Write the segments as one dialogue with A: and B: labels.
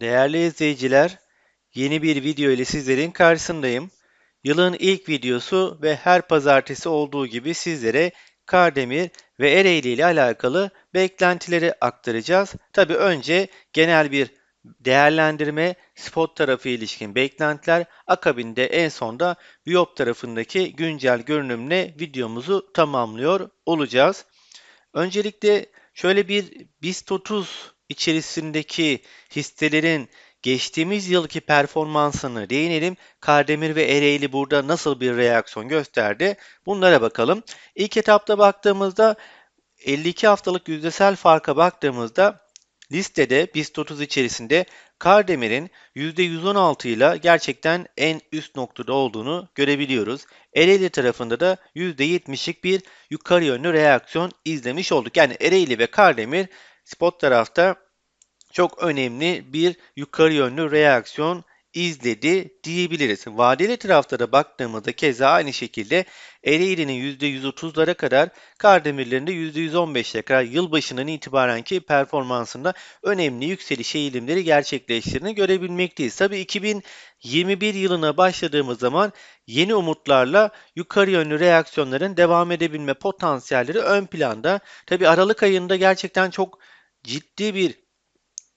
A: Değerli izleyiciler, yeni bir video ile sizlerin karşısındayım. Yılın ilk videosu ve her pazartesi olduğu gibi sizlere Kardemir ve Ereğli ile alakalı beklentileri aktaracağız. Tabi önce genel bir değerlendirme, spot tarafı ilişkin beklentiler, akabinde en sonda Viyop tarafındaki güncel görünümle videomuzu tamamlıyor olacağız. Öncelikle şöyle bir BIST 30 içerisindeki hisselerin geçtiğimiz yılki performansını değinelim. Kardemir ve Ereğli burada nasıl bir reaksiyon gösterdi? Bunlara bakalım. İlk etapta baktığımızda 52 haftalık yüzdesel farka baktığımızda listede BIST 30 içerisinde Kardemir'in %116 ile gerçekten en üst noktada olduğunu görebiliyoruz. Ereğli tarafında da %70'lik bir yukarı yönlü reaksiyon izlemiş olduk. Yani Ereğli ve Kardemir spot tarafta çok önemli bir yukarı yönlü reaksiyon izledi diyebiliriz. Vadeli taraflara baktığımızda keza aynı şekilde Ereğli'nin %130'lara kadar Kardemirlerin de %115'lere kadar yılbaşından itibarenki performansında önemli yükseliş eğilimleri gerçekleştiğini görebilmekteyiz. Tabi 2021 yılına başladığımız zaman yeni umutlarla yukarı yönlü reaksiyonların devam edebilme potansiyelleri ön planda. Tabi Aralık ayında gerçekten çok ciddi bir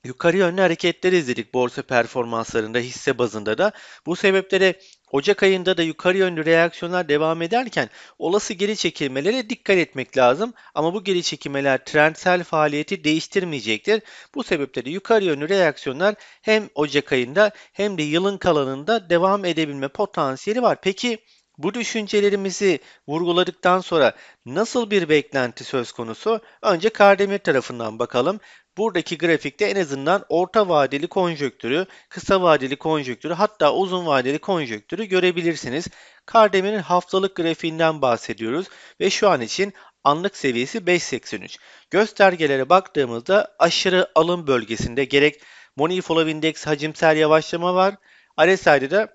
A: yukarı yönlü hareketler izledik borsa performanslarında hisse bazında da. Bu sebeple Ocak ayında da yukarı yönlü reaksiyonlar devam ederken olası geri çekilmelere dikkat etmek lazım. Ama bu geri çekilmeler trendsel faaliyeti değiştirmeyecektir. Bu sebeple de yukarı yönlü reaksiyonlar hem Ocak ayında hem de yılın kalanında devam edebilme potansiyeli var. Peki bu düşüncelerimizi vurguladıktan sonra nasıl bir beklenti söz konusu? Önce Kardemir tarafından bakalım. Buradaki grafikte en azından orta vadeli konjöktürü, kısa vadeli konjöktürü hatta uzun vadeli konjöktürü görebilirsiniz. Kardemir'in haftalık grafiğinden bahsediyoruz ve şu an için anlık seviyesi 5.83. Göstergelere baktığımızda aşırı alım bölgesinde gerek Money Follow Index hacimsel yavaşlama var. RSI'de de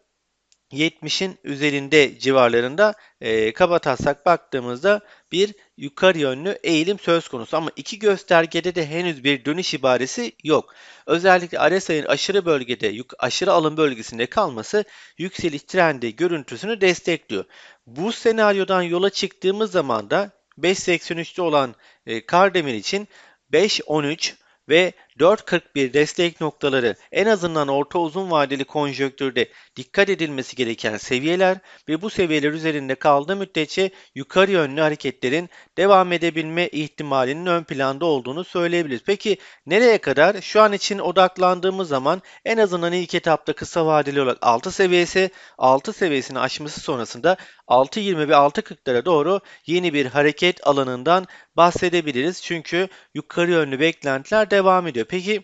A: 70'in üzerinde civarlarında e, kaba taslak baktığımızda bir yukarı yönlü eğilim söz konusu. Ama iki göstergede de henüz bir dönüş ibaresi yok. Özellikle RSI'nin aşırı bölgede, aşırı alım bölgesinde kalması yükseliş trendi görüntüsünü destekliyor. Bu senaryodan yola çıktığımız zaman da 5.83'te olan e, Kardemir için 5.13 ve 4.41 destek noktaları en azından orta uzun vadeli konjöktürde dikkat edilmesi gereken seviyeler ve bu seviyeler üzerinde kaldığı müddetçe yukarı yönlü hareketlerin devam edebilme ihtimalinin ön planda olduğunu söyleyebiliriz. Peki nereye kadar? Şu an için odaklandığımız zaman en azından ilk etapta kısa vadeli olarak 6 seviyesi, 6 seviyesini aşması sonrasında 6.20 ve 6.40'lara doğru yeni bir hareket alanından bahsedebiliriz. Çünkü yukarı yönlü beklentiler devam ediyor. Peki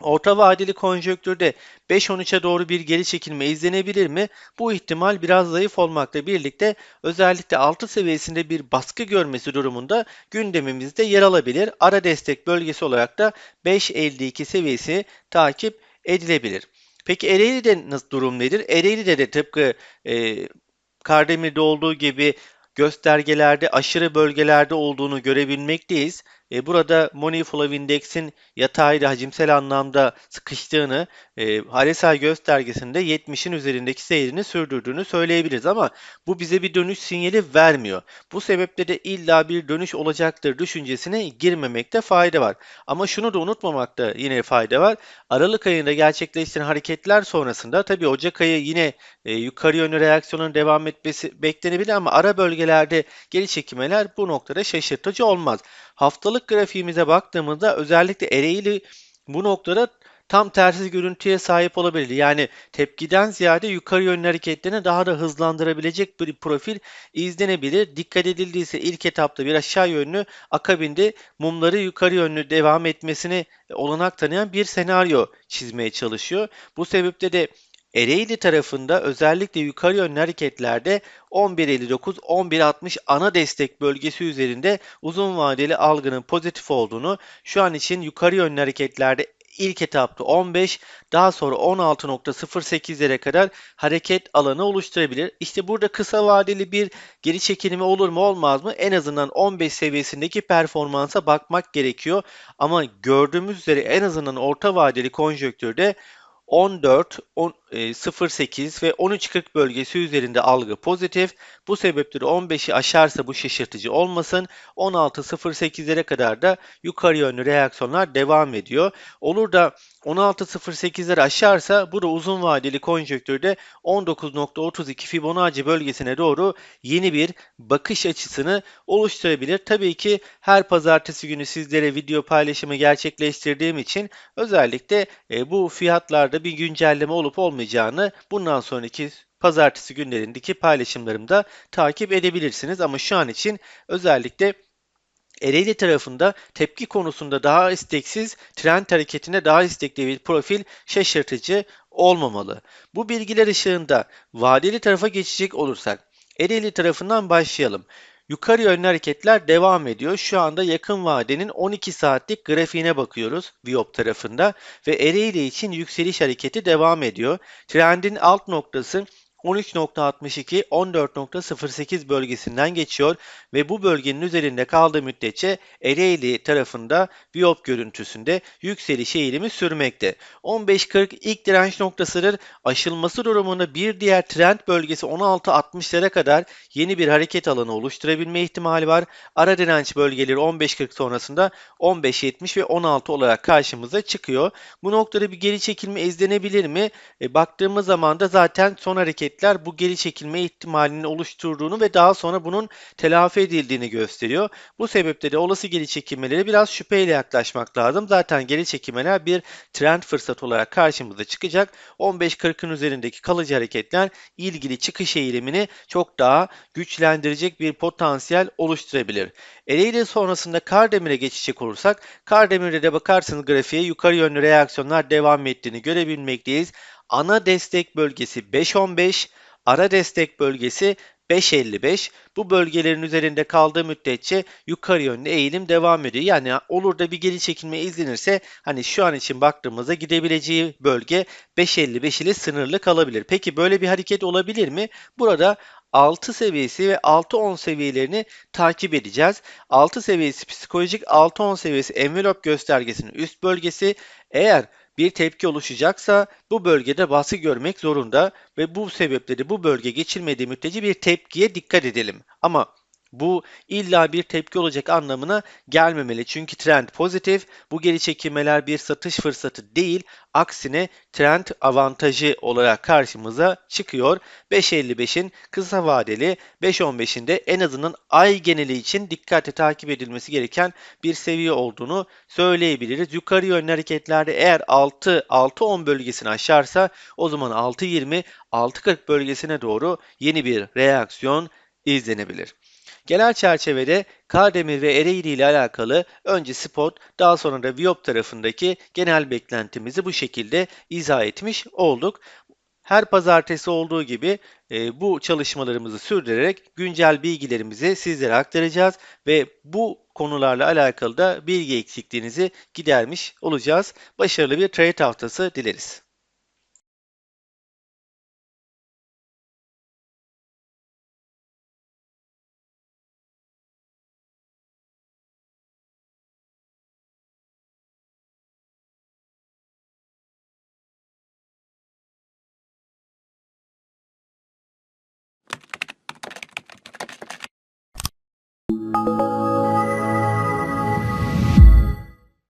A: orta vadeli konjöktürde 5-13'e doğru bir geri çekilme izlenebilir mi? Bu ihtimal biraz zayıf olmakla birlikte özellikle 6 seviyesinde bir baskı görmesi durumunda gündemimizde yer alabilir. Ara destek bölgesi olarak da 5.52 seviyesi takip edilebilir. Peki Ereğli'de nasıl durum nedir? Ereğli'de de tıpkı e, Kardemir'de olduğu gibi göstergelerde aşırı bölgelerde olduğunu görebilmekteyiz. E, burada Money Flow Index'in yatayda hacimsel anlamda sıkıştığını, e, RSI göstergesinde 70'in üzerindeki seyrini sürdürdüğünü söyleyebiliriz ama bu bize bir dönüş sinyali vermiyor. Bu sebeple de illa bir dönüş olacaktır düşüncesine girmemekte fayda var. Ama şunu da unutmamakta yine fayda var. Aralık ayında gerçekleştiren hareketler sonrasında tabii Ocak ayı yine e, yukarı yönlü reaksiyonun devam etmesi beklenebilir ama ara bölgelerde geri çekilmeler bu noktada şaşırtıcı olmaz. Haftalık grafiğimize baktığımızda özellikle Ereğli bu noktada tam tersi görüntüye sahip olabilir. Yani tepkiden ziyade yukarı yönlü hareketlerini daha da hızlandırabilecek bir profil izlenebilir. Dikkat edildiyse ilk etapta bir aşağı yönlü akabinde mumları yukarı yönlü devam etmesini olanak tanıyan bir senaryo çizmeye çalışıyor. Bu sebeple de Ereğli tarafında özellikle yukarı yönlü hareketlerde 11.59-11.60 ana destek bölgesi üzerinde uzun vadeli algının pozitif olduğunu, şu an için yukarı yönlü hareketlerde ilk etapta 15, daha sonra 16.08'lere kadar hareket alanı oluşturabilir. İşte burada kısa vadeli bir geri çekilme olur mu olmaz mı? En azından 15 seviyesindeki performansa bakmak gerekiyor. Ama gördüğümüz üzere en azından orta vadeli konjonktürde 14, 10, e, 08 ve 13.40 bölgesi üzerinde algı pozitif. Bu sebeple 15'i aşarsa bu şaşırtıcı olmasın. 16.08'lere kadar da yukarı yönlü reaksiyonlar devam ediyor. Olur da 16.08'leri aşarsa bu uzun vadeli konjonktürde 19.32 Fibonacci bölgesine doğru yeni bir bakış açısını oluşturabilir. Tabii ki her pazartesi günü sizlere video paylaşımı gerçekleştirdiğim için özellikle e, bu fiyatlarda bir güncelleme olup olmayacağını bundan sonraki pazartesi günlerindeki paylaşımlarımda takip edebilirsiniz. Ama şu an için özellikle Ereğli tarafında tepki konusunda daha isteksiz, trend hareketine daha istekli bir profil şaşırtıcı olmamalı. Bu bilgiler ışığında vadeli tarafa geçecek olursak, Ereğli tarafından başlayalım. Yukarı yönlü hareketler devam ediyor. Şu anda yakın vadenin 12 saatlik grafiğine bakıyoruz Viyop tarafında ve Ereğli için yükseliş hareketi devam ediyor. Trendin alt noktası 13.62 14.08 bölgesinden geçiyor ve bu bölgenin üzerinde kaldığı müddetçe Ereğli tarafında Viyop görüntüsünde yükseliş eğilimi sürmekte. 15.40 ilk direnç noktasıdır. Aşılması durumunda bir diğer trend bölgesi 16.60'lara kadar yeni bir hareket alanı oluşturabilme ihtimali var. Ara direnç bölgeleri 15.40 sonrasında 15.70 ve 16 olarak karşımıza çıkıyor. Bu noktada bir geri çekilme izlenebilir mi? E, baktığımız zaman da zaten son hareket hareketler bu geri çekilme ihtimalini oluşturduğunu ve daha sonra bunun telafi edildiğini gösteriyor. Bu sebeple de olası geri çekilmelere biraz şüpheyle yaklaşmak lazım. Zaten geri çekilmeler bir trend fırsat olarak karşımıza çıkacak. 15.40'ın üzerindeki kalıcı hareketler ilgili çıkış eğilimini çok daha güçlendirecek bir potansiyel oluşturabilir. Ereğli sonrasında Kardemir'e geçecek olursak, Kardemir'de de bakarsanız grafiğe yukarı yönlü reaksiyonlar devam ettiğini görebilmekteyiz. Ana destek bölgesi 5.15, ara destek bölgesi 5.55. Bu bölgelerin üzerinde kaldığı müddetçe yukarı yönlü eğilim devam ediyor. Yani olur da bir geri çekilme izlenirse hani şu an için baktığımızda gidebileceği bölge 5.55 ile sınırlı kalabilir. Peki böyle bir hareket olabilir mi? Burada 6 seviyesi ve 6-10 seviyelerini takip edeceğiz. 6 seviyesi psikolojik, 6-10 seviyesi envelope göstergesinin üst bölgesi. Eğer bir tepki oluşacaksa bu bölgede baskı görmek zorunda ve bu sebeple de bu bölge geçilmediği müddetçe bir tepkiye dikkat edelim. Ama bu illa bir tepki olacak anlamına gelmemeli. Çünkü trend pozitif. Bu geri çekilmeler bir satış fırsatı değil. Aksine trend avantajı olarak karşımıza çıkıyor. 5.55'in kısa vadeli 5.15'in de en azından ay geneli için dikkatli takip edilmesi gereken bir seviye olduğunu söyleyebiliriz. Yukarı yönlü hareketlerde eğer 6 6.10 bölgesini aşarsa o zaman 6.20 6.40 bölgesine doğru yeni bir reaksiyon izlenebilir. Genel çerçevede Kardemir ve Ereğli ile alakalı önce spot daha sonra da Viop tarafındaki genel beklentimizi bu şekilde izah etmiş olduk. Her pazartesi olduğu gibi e, bu çalışmalarımızı sürdürerek güncel bilgilerimizi sizlere aktaracağız ve bu konularla alakalı da bilgi eksikliğinizi gidermiş olacağız. Başarılı bir trade haftası dileriz.